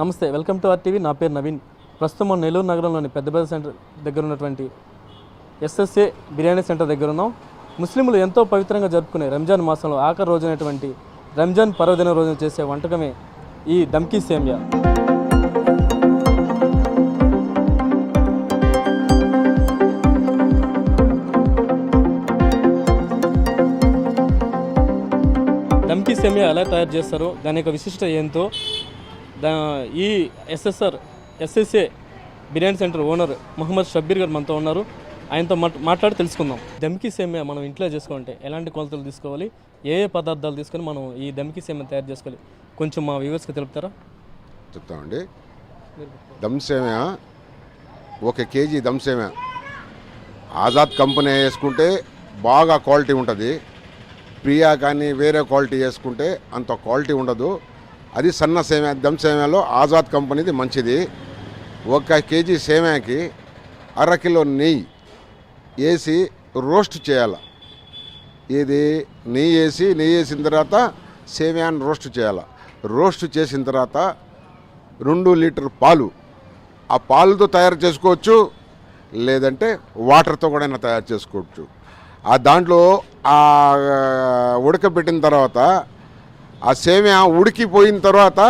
నమస్తే welcome to or TV నా పేరు నవీన్. ప్రస్తుతం నెల్లూరు నగరంలోని పెద్దపల్లి సెంటర్ దగ్గర ఉన్నటువంటి ఎస్ఎస్ఏ బిర్యానీ సెంటర్ దగ్గర ఉన్నాం. ముస్లింలు ఎంతో పవిత్రంగా జరుపుకునే రంజాన్ మాసంలో ఆఖరి రోజునటువంటి రంజాన్ పర్వదిన రోజున చేసే వంటకమే ఈ దమ్కీ సేమియా. దమ్కీ సేమియా ఎలా తయారు చేస్తారో దాని యొక్క విశిష్టత ఏంతో దా ఈ SSR SSA biryani centre owner Mohammed Shabbir garu మనతో ఉన్నారు. ఆయనతో మాట్లాడి తెలుసుకుందాం. దమ్కీ సేమే మనం ఇంట్లో చేసుకుంటే ఎలాంటి కొలతలు తీసుకోవాలి? ఏ ఏ పదార్థాలు తీసుకొని మనం ఈ దమ్కీ సేమియా తయారు చేసుకోవాలి? కొంచెం మా వ్యూవర్స్కి తెలుపుతారా? చెప్తామండి. దమ్ సేమియా ఒక కేజీ దమ్ ఆజాద్ కంపెనీ వేసుకుంటే బాగా క్వాలిటీ ఉంటుంది. ప్రియా కానీ వేరే క్వాలిటీ వేసుకుంటే అంత క్వాలిటీ ఉండదు. అది సన్న సేమ్యా దమ్ సేమ్యాలో ఆజాద్ కంపెనీది మంచిది. ఒక కేజీ సేమ్యాకి అర కిలో నెయ్యి వేసి రోస్ట్ చేయాలి. ఇది నెయ్యి వేసి నెయ్యి వేసిన తర్వాత సేమ్యాన్ని రోస్ట్ చేయాలి. రోస్ట్ చేసిన తర్వాత రెండు లీటర్ పాలు ఆ పాలతో తయారు చేసుకోవచ్చు లేదంటే వాటర్తో కూడా తయారు చేసుకోవచ్చు. ఆ దాంట్లో ఆ ఉడకబెట్టిన తర్వాత ఆ సేమియా ఉడికిపోయిన తర్వాత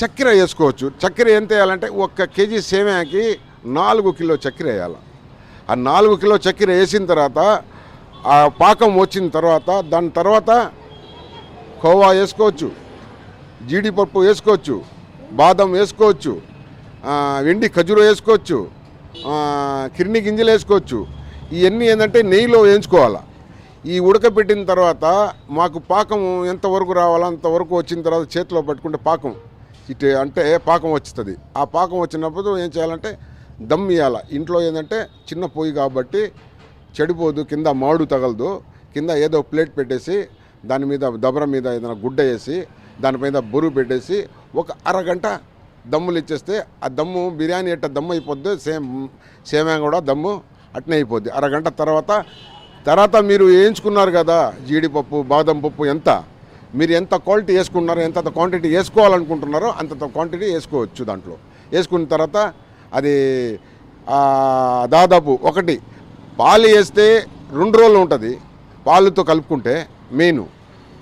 చక్కెర వేసుకోవచ్చు. చక్కెర ఎంత వేయాలంటే ఒక్క కేజీ సేమియాకి నాలుగు కిలో చక్కెర వేయాలి. ఆ నాలుగు కిలో చక్కెర వేసిన తర్వాత ఆ పాకం వచ్చిన తర్వాత దాని తర్వాత కోవా వేసుకోవచ్చు జీడిపప్పు వేసుకోవచ్చు బాదం వేసుకోవచ్చు వెండి ఖజూరు వేసుకోవచ్చు కిర్ని గింజలు వేసుకోవచ్చు. ఇవన్నీ ఏంటంటే నెయ్యిలో వేయించుకోవాలి. ఈ ఉడకబెట్టిన తర్వాత మాకు పాకం ఎంతవరకు రావాలో అంతవరకు వచ్చిన తర్వాత చేతిలో పట్టుకుంటే పాకం ఇటు అంటే పాకం వస్తుంది ఆ పాకం వచ్చినప్పుడు ఏం చేయాలంటే దమ్ ఇవ్వాలి ఇంట్లో ఏంటంటే చిన్న పొయ్యి కాబట్టి చెడిపోదు కింద మాడు తగలదు. కింద ఏదో ప్లేట్ పెట్టేసి దాని మీద దబర మీద ఏదైనా గుడ్డ వేసి దానిపైన బరువు పెట్టేసి ఒక అరగంట దమ్ములు ఇచ్చేస్తే ఆ దమ్ము బిర్యానీ ఎట్ట దమ్ము అయిపోద్ది సేమ్ సేమే కూడా దమ్ము అట్నే అయిపోద్ది. అరగంట తర్వాత తర్వాత మీరు వేయించుకున్నారు కదా జీడిపప్పు బాదం పప్పు ఎంత? మీరు ఎంత క్వాలిటీ వేసుకున్నారో ఎంత క్వాంటిటీ వేసుకోవాలనుకుంటున్నారో అంత క్వాంటిటీ వేసుకోవచ్చు దాంట్లో. వేసుకున్న తర్వాత అది దాదాపు ఒకటి పాలు వేస్తే రెండు రోజులు ఉంటుంది. పాలుతో కలుపుకుంటే మెయిన్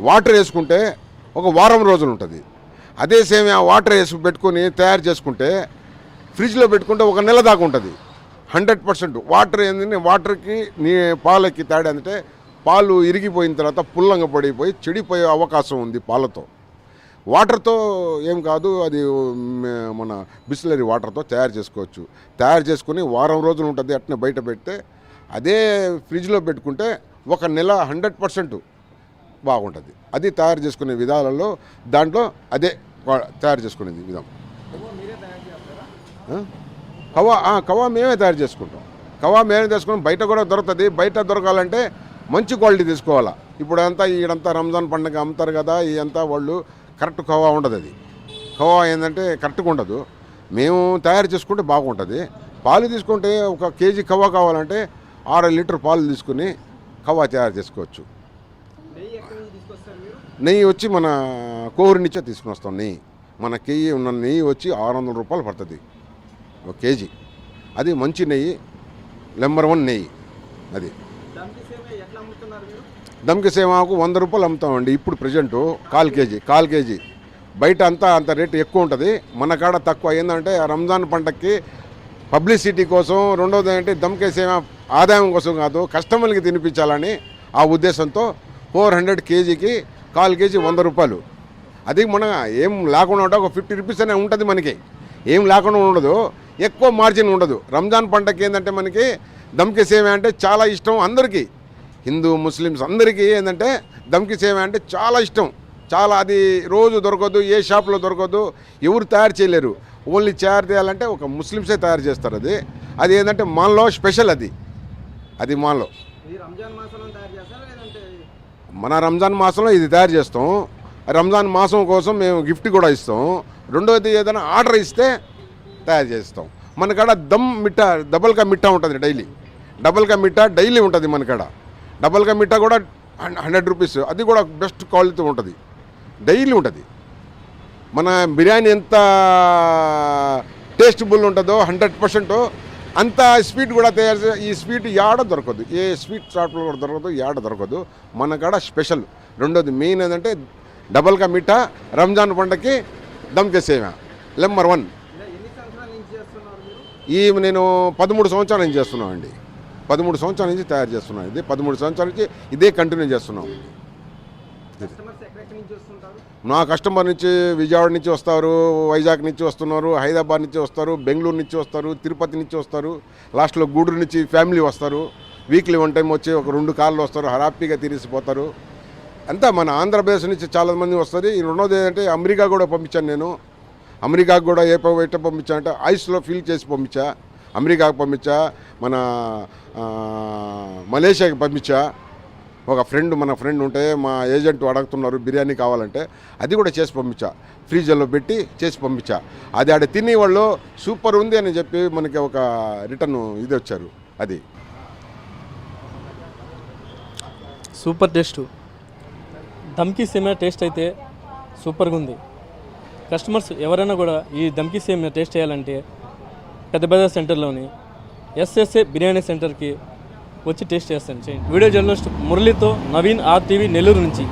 వాటర్ వేసుకుంటే ఒక వారం రోజులు ఉంటుంది. అదే సేమ్ ఆ వాటర్ వేసి పెట్టుకొని తయారు చేసుకుంటే ఫ్రిడ్జ్లో పెట్టుకుంటే ఒక నెల దాకా ఉంటుంది. హండ్రెడ్ పర్సెంట్ వాటర్ ఏంటంటే వాటర్కి నీ పాలకి తేడా అంటే పాలు ఇరిగిపోయిన తర్వాత పుల్లంగా పడిపోయి చెడిపోయే అవకాశం ఉంది పాలతో. వాటర్తో ఏం కాదు అది మన బిస్లరీ వాటర్తో తయారు చేసుకోవచ్చు. తయారు చేసుకుని వారం రోజులు ఉంటుంది అట్నే బయట పెడితే అదే ఫ్రిడ్జ్లో పెట్టుకుంటే ఒక నెల హండ్రెడ్ పర్సెంట్ బాగుంటుంది. అది తయారు చేసుకునే విధాలలో దాంట్లో అదే తయారు చేసుకునేది విధానం? కవా ఆ, కవా మేమే తయారు చేసుకుంటాం. కవా మేమే చేసుకుంటాం బయట కూడా దొరుకుతుంది. బయట దొరకాలంటే మంచి క్వాలిటీ తీసుకోవాలా. ఇప్పుడు అంతా ఈడంతా రంజాన్ పండుగ అమ్ముతారు కదా ఇదంతా వాళ్ళు కరెక్ట్ కవా ఉండదు అది. కవా ఏంటంటే కరెక్ట్గా ఉండదు. మేము తయారు చేసుకుంటే బాగుంటుంది. పాలు తీసుకుంటే ఒక కేజీ కవా కావాలంటే ఆరు లీటర్ పాలు తీసుకుని కవా తయారు చేసుకోవచ్చు. నెయ్యి వచ్చి మన కోహరి నుంచే తీసుకుని వస్తాం నెయ్యి. మన కేజీ ఉన్న నెయ్యి వచ్చి ఆరు వందల రూపాయలు పడుతుంది. ఒక కేజీ. అది మంచి నెయ్యి నెంబర్ వన్ నెయ్యి అది. దమ్కి సేవాకు వంద రూపాయలు అమ్ముతామండి ఇప్పుడు ప్రజెంటు కాల్ కేజీ కాల్ కేజీ. బయట అంతా అంత రేటు ఎక్కువ ఉంటుంది. మన కాడ తక్కువ ఏంటంటే ఆ రంజాన్ పంటకి పబ్లిసిటీ కోసం రెండోది ఏంటంటే దమ్కే సేవ ఆదాయం కోసం కాదు కస్టమర్లకి తినిపించాలని ఆ ఉద్దేశంతో ఫోర్ హండ్రెడ్ కేజీకి కాల్ కేజీ వంద రూపాయలు. అది మన ఏం లేకుండా ఉంటే ఒక ఫిఫ్టీ రూపీస్ అనే ఉంటుంది మనకి. ఏం లేకుండా ఉండదు. ఎక్కువ మార్జిన్ ఉండదు. రంజాన్ పంటకి ఏంటంటే మనకి దమ్కి సేవ అంటే చాలా ఇష్టం అందరికీ. హిందూ ముస్లిమ్స్ అందరికీ ఏంటంటే దమ్కి సేవ అంటే చాలా ఇష్టం. చాలా అది రోజు దొరకదు ఏ షాప్లో దొరకదు ఎవరు తయారు చేయలేరు. ఓన్లీ తయారు చేయాలంటే ఒక ముస్లిమ్సే తయారు చేస్తారు అది. అది ఏంటంటే మాలో స్పెషల్ అది. అది లేదంటే? మన రంజాన్ మాసంలో ఇది తయారు చేస్తాం. రంజాన్ మాసం కోసం మేము గిఫ్ట్ కూడా ఇస్తాం. రెండోది ఏదైనా ఆర్డర్ ఇస్తే తయారు చేస్తాం. మన కాడ దమ్ మిఠా డబల్గా మిఠా ఉంటుంది డైలీ. డబల్గా మిఠా డైలీ ఉంటుంది మన కాడ. డబల్గా మిఠా కూడా హండ్రెడ్ రూపీస్ అది కూడా బెస్ట్ క్వాలిటీ ఉంటుంది. డైలీ ఉంటుంది. మన బిర్యానీ ఎంత టేస్టబుల్ ఉంటుందో హండ్రెడ్ పర్సెంట్ అంత స్వీట్ కూడా తయారు చే- ఈ స్వీట్ యాడ దొరకదు. ఏ స్వీట్ షాప్లో కూడా దొరకదు యాడ దొరకదు. మన కాడ స్పెషల్. రెండోది మెయిన్ ఏంటంటే డబల్గా మిఠా రంజాన్ పండగకి దమ్ చేసేవా నెంబర్ వన్ ఇలా ఎన్ని సంవత్సరాల నుంచి చేస్తున్నారు మీరు ఈ నేను పదమూడు సంవత్సరాల నుంచి చేస్తున్నాం అండి. పదమూడు సంవత్సరాల నుంచి తయారు చేస్తున్నాం ఇది. పదమూడు సంవత్సరాల నుంచి ఇదే కంటిన్యూ చేస్తున్నాం. నా కస్టమర్ నుంచి విజయవాడ నుంచి వస్తారు వైజాగ్ నుంచి వస్తున్నారు హైదరాబాద్ నుంచి వస్తారు బెంగళూరు నుంచి వస్తారు తిరుపతి నుంచి వస్తారు లాస్ట్లో గూడూరు నుంచి ఫ్యామిలీ వస్తారు. వీక్లీ వన్ టైం వచ్చి ఒక రెండు కార్లు వస్తారు హ్యాపీగా తిరిగిపోతారు అంతా మన ఆంధ్రప్రదేశ్ నుంచి చాలా మంది వస్తారు ఈ రెండోది ఏంటంటే అమెరికా కూడా పంపించాను నేను. అమెరికాకు కూడా ఏ ప- ఎట్ట పంపించా అంటే ఐస్లో ఫిల్ చేసి పంపించా. అమెరికాకు పంపించా మన మలేషియాకి పంపించా. ఒక ఫ్రెండ్ మన ఫ్రెండ్ ఉంటే మా ఏజెంట్ అడుగుతున్నారు బిర్యానీ కావాలంటే అది కూడా చేసి పంపించా. ఫ్రీజర్లో పెట్టి చేసి పంపించా. అది ఆడ తిని వాళ్ళు సూపర్ ఉంది అని చెప్పి మనకి ఒక రిటర్న్ ఇది వచ్చారు అది. Super taste. దమ్కి సేమియా టేస్ట్ అయితే సూపర్గా ఉంది. కస్టమర్స్ ఎవరైనా కూడా ఈ దమ్కి సేమ్ టేస్ట్ చేయాలంటే పెద్ద పెద్ద సెంటర్లోని ఎస్ఎస్ఏ బిర్యానీ సెంటర్కి వచ్చి టేస్ట్ చేస్తాను. చేయండి. వీడియో జర్నలిస్ట్ మురళితో నవీన్ ఆర్టీవీ నెల్లూరు నుంచి.